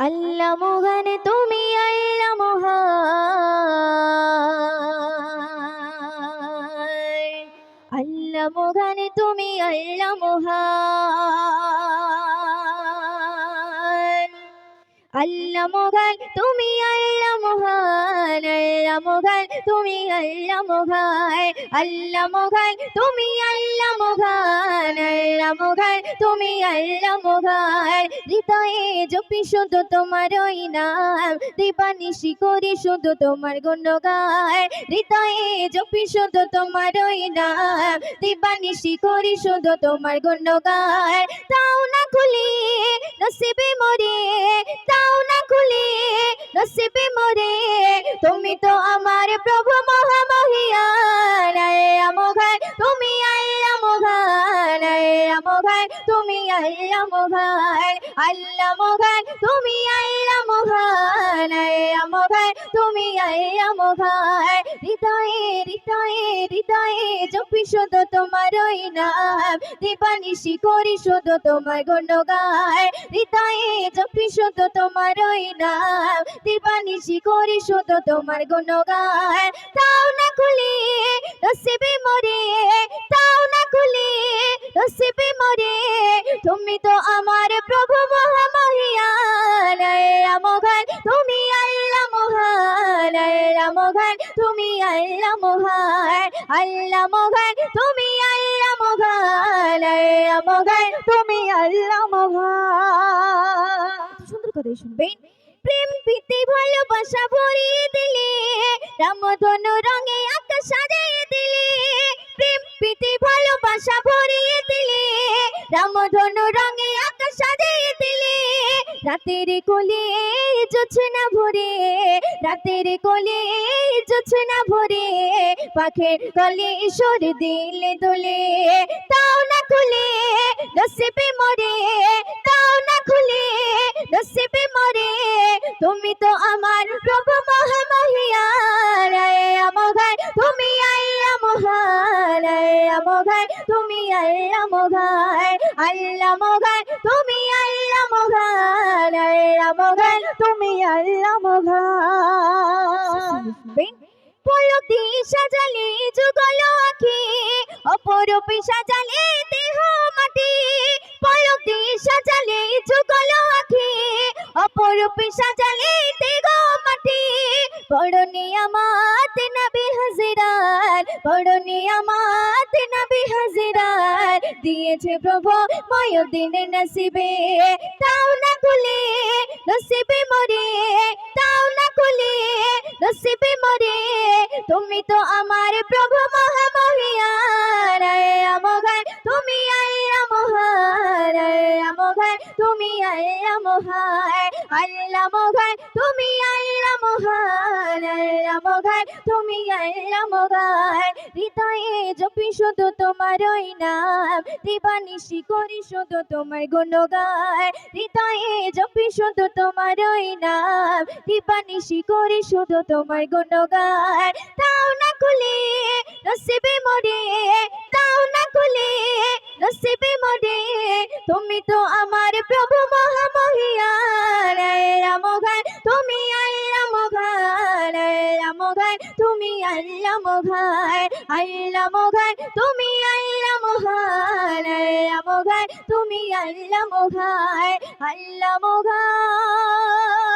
আল্লাহ মোহন তুমি আল্লাহ মোহন আল্লাহ মোহন তুমি আল্লাহ মোহন আল্লাহ মোহন তুমি আল্লাহ মোহন আল্লাহ মোহন তুমি আল্লাহ মোহন আল্লাহ মোহন তুমি আল্লাহ তুমি আল্লাহ হৃদয়ে জপি শুধু তোমার ওই নাম। দিবানিশি করি শুধু তোমার গুণগান। হৃদয়ে জপি শুধু তোমার ওই নাম। শুধু তোমার তাও না খুলি, নসিবে মরে। তাও না খুলি, নসিবে মরে। তুমি তো আমার প্রভু মহামহিয়ান তুমি আল্লাহ মোঘান আল্লাহ মোঘান তুমি আল্লাহ মোঘান আমোঘান তুমি আল্লাহ মোঘান হৃদয়ে হৃদয়ে হৃদয়ে জপি শুধু তোমার ওই নাম দিবানিশি করি শুধু তোমার গুণগান। হৃদয়ে জপি শুধু তোমার ওই নাম দিবানিশি করি শুধু তোমার গুণগান। তাও না খুলি নসিবে মরে তুমি আল্লাহ মহান আল্লাহ মহান, তুমি আল্লাহ মহান আল্লাহ মহান, তুমি আল্লাহ মহান। সুন্দর করে শুনবেন। প্রেম প্রীতি ভালোবাসা ভরিয়ে দিলে, রামধনু রঙে আকাশ সাজিয়ে দিলে, প্রেম প্রীতি ভালোবাসা ভরিয়ে দিলে, রামধনু রঙে রাতের কোলে জোছনা ভরে, রাতের কোলে জোছনা ভরে, পাখের কলে ঈশ্বর দিলে দোলে, তাও না খুলে নসিবে মরে, তাও না খুলে নসিবে মরে, তুমি তো আমার প্রভু মহামহিয়ান আমগান তুমি আল্লাহ মহান আমগান তুমি আল্লাহ মহান আল্লাহ তুমি আল্লাহ মহান, আল্লাহ তুমি আল্লাহ মহান। পলক দিয়ে সাজালে যুগল আখি, অপরূপে সাজালে দেহ মাটি। দিয়ে সাজালে যুগল আখি, অপরূপে সাজালে পড়নি আমাত নবী হাজিরার পড়নি আমাত নবী দিয়েছে প্রভু ময়দিন নসিবে। তাও না কুলি নসিবে মরে, তাও না কুলি নসিবে মরে। তুমি তো আমার প্রভু মহামহিয়ান আমগান তুমি আয় মহান আমগান তুমি আয় মহান আল্লাহ মহান, তুমি আল্লাহ মহান আল্লাহ মহান, তুমি আল্লাহ মহান। হৃদয়ে জপি শুধু তোমার ওই নাম দিবানিশি করি শুধু তোমার গুণগান। হৃদয়ে জপি শুধু তোমার ওই নাম দিবানিশি করি শুধু তোমার গুণগান। তাও না খুলে, নসিবে মরে তাও না খুলে, নসিবে মরে। তুমি তো আমার প্রভু মহামহিয়ান রামগান তুমি আল্লাহ মগান আল্লাহ মগান তুমি আল্লাহ মহান রামগান তুমি আল্লাহ মগান আল্লাহ মগান